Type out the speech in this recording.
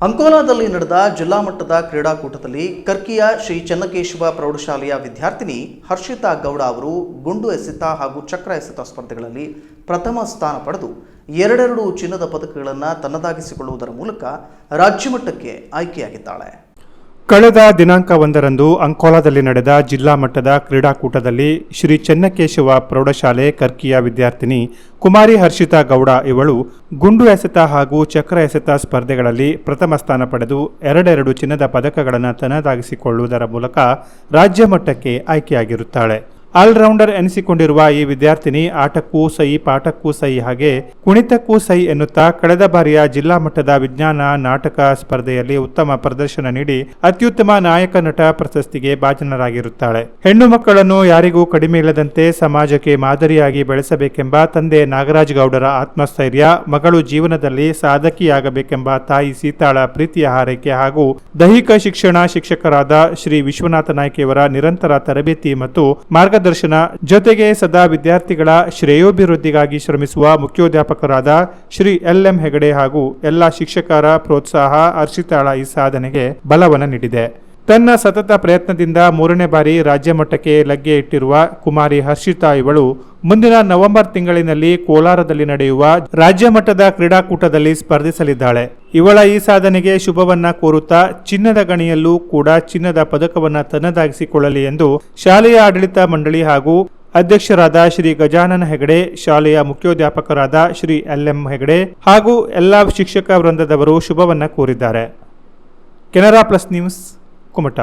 ಅಂಕೋಲಾದಲ್ಲಿ ನಡೆದ ಜಿಲ್ಲಾ ಮಟ್ಟದ ಕ್ರೀಡಾಕೂಟದಲ್ಲಿ ಕರ್ಕಿಯ ಶ್ರೀ ಚೆನ್ನಕೇಶವ ಪ್ರೌಢಶಾಲೆಯ ವಿದ್ಯಾರ್ಥಿನಿ ಹರ್ಷಿತಾ ಗೌಡ ಅವರು ಗುಂಡು ಎಸೆತ ಹಾಗೂ ಚಕ್ರ ಎಸೆತ ಸ್ಪರ್ಧೆಗಳಲ್ಲಿ ಪ್ರಥಮ ಸ್ಥಾನ ಪಡೆದು ಎರಡೆರಡು ಚಿನ್ನದ ಪದಕಗಳನ್ನು ತನ್ನದಾಗಿಸಿಕೊಳ್ಳುವುದರ ಮೂಲಕ ರಾಜ್ಯಮಟ್ಟಕ್ಕೆ ಆಯ್ಕೆಯಾಗಿದ್ದಾಳೆ. ಕಳೆದ ದಿನಾಂಕ ಒಂದರಂದು ಅಂಕೋಲಾದಲ್ಲಿ ನಡೆದ ಜಿಲ್ಲಾ ಮಟ್ಟದ ಕ್ರೀಡಾಕೂಟದಲ್ಲಿ ಶ್ರೀ ಚೆನ್ನಕೇಶವ ಪ್ರೌಢಶಾಲೆ ಕರ್ಕಿಯ ವಿದ್ಯಾರ್ಥಿನಿ ಕುಮಾರಿ ಹರ್ಷಿತಾ ಗೌಡ ಇವಳು ಗುಂಡು ಎಸೆತ ಹಾಗೂ ಚಕ್ರ ಎಸೆತ ಸ್ಪರ್ಧೆಗಳಲ್ಲಿ ಪ್ರಥಮ ಸ್ಥಾನ ಪಡೆದು ಎರಡೆರಡು ಚಿನ್ನದ ಪದಕಗಳನ್ನು ತನ್ನದಾಗಿಸಿಕೊಳ್ಳುವುದರ ಮೂಲಕ ರಾಜ್ಯ ಮಟ್ಟಕ್ಕೆ ಆಯ್ಕೆಯಾಗಿರುತ್ತಾಳೆ. ಆಲ್ರೌಂಡರ್ ಎನಿಸಿಕೊಂಡಿರುವ ಈ ವಿದ್ಯಾರ್ಥಿನಿ ಆಟಕ್ಕೂ ಸೈ ಪಾಠಕ್ಕೂ ಸೈ ಹಾಗೆ ಕುಣಿತಕ್ಕೂ ಸೈ ಎನ್ನುತ್ತಾ ಕಳೆದ ಬಾರಿಯ ಜಿಲ್ಲಾ ಮಟ್ಟದ ವಿಜ್ಞಾನ, ನಾಟಕ ಸ್ಪರ್ಧೆಯಲ್ಲಿ ಉತ್ತಮ ಪ್ರದರ್ಶನ ನೀಡಿ ಅತ್ಯುತ್ತಮ ನಾಯಕ ನಟ ಪ್ರಶಸ್ತಿಗೆ ಭಾಜನರಾಗಿರುತ್ತಾಳೆ. ಹೆಣ್ಣು ಮಕ್ಕಳನ್ನು ಯಾರಿಗೂ ಕಡಿಮೆ ಇಲ್ಲದಂತೆ ಸಮಾಜಕ್ಕೆ ಮಾದರಿಯಾಗಿ ಬೆಳೆಸಬೇಕೆಂಬ ತಂದೆ ನಾಗರಾಜ್ ಗೌಡರ ಆತ್ಮಸ್ಥೈರ್ಯ, ಮಗಳು ಜೀವನದಲ್ಲಿ ಸಾಧಕಿಯಾಗಬೇಕೆಂಬ ತಾಯಿ ಸೀತಾಳ ಪ್ರೀತಿಯ ಹಾರೈಕೆ ಹಾಗೂ ದೈಹಿಕ ಶಿಕ್ಷಣ ಶಿಕ್ಷಕರಾದ ಶ್ರೀ ವಿಶ್ವನಾಥ ನಾಯ್ಕೆಯವರ ನಿರಂತರ ತರಬೇತಿ ಮತ್ತು ಮಾರ್ಗದರ್ಶನ ಜೊತೆಗೆ ಸದಾ ವಿದ್ಯಾರ್ಥಿಗಳ ಶ್ರೇಯೋಭಿವೃದ್ಧಿಗಾಗಿ ಶ್ರಮಿಸುವ ಮುಖ್ಯೋಧ್ಯಾಪಕರಾದ ಶ್ರೀ ಎಲ್ ಎಂ ಹೆಗಡೆ ಹಾಗೂ ಎಲ್ಲ ಶಿಕ್ಷಕರ ಪ್ರೋತ್ಸಾಹ ಅರ್ಷಿತಾಳ ಈ ಸಾಧನೆಗೆ ಬಲವನ್ನು ನೀಡಿದೆ. ತನ್ನ ಸತತ ಪ್ರಯತ್ನದಿಂದ ಮೂರನೇ ಬಾರಿ ರಾಜ್ಯ ಮಟ್ಟಕ್ಕೆ ಲಗ್ಗೆ ಇಟ್ಟಿರುವ ಕುಮಾರಿ ಹರ್ಷಿತಾ ಇವಳು ಮುಂದಿನ ನವೆಂಬರ್ ತಿಂಗಳಿನಲ್ಲಿ ಕೋಲಾರದಲ್ಲಿ ನಡೆಯುವ ರಾಜ್ಯ ಮಟ್ಟದ ಕ್ರೀಡಾಕೂಟದಲ್ಲಿ ಸ್ಪರ್ಧಿಸಲಿದ್ದಾಳೆ. ಇವಳ ಈ ಸಾಧನೆಗೆ ಶುಭವನ್ನ ಕೋರುತ್ತಾ ಚಿನ್ನದ ಗಣಿಯಲ್ಲೂ ಕೂಡ ಚಿನ್ನದ ಪದಕವನ್ನ ತನ್ನದಾಗಿಸಿಕೊಳ್ಳಲಿ ಎಂದು ಶಾಲೆಯ ಆಡಳಿತ ಮಂಡಳಿ ಹಾಗೂ ಅಧ್ಯಕ್ಷರಾದ ಶ್ರೀ ಗಜಾನನ ಹೆಗಡೆ, ಶಾಲೆಯ ಮುಖ್ಯೋಧ್ಯಾಪಕರಾದ ಶ್ರೀ ಎಲ್ ಎಂ ಹೆಗಡೆ ಹಾಗೂ ಎಲ್ಲ ಶಿಕ್ಷಕ ವೃಂದದವರು ಶುಭವನ್ನ ಕೋರಿದ್ದಾರೆ. Canara plus news కుమట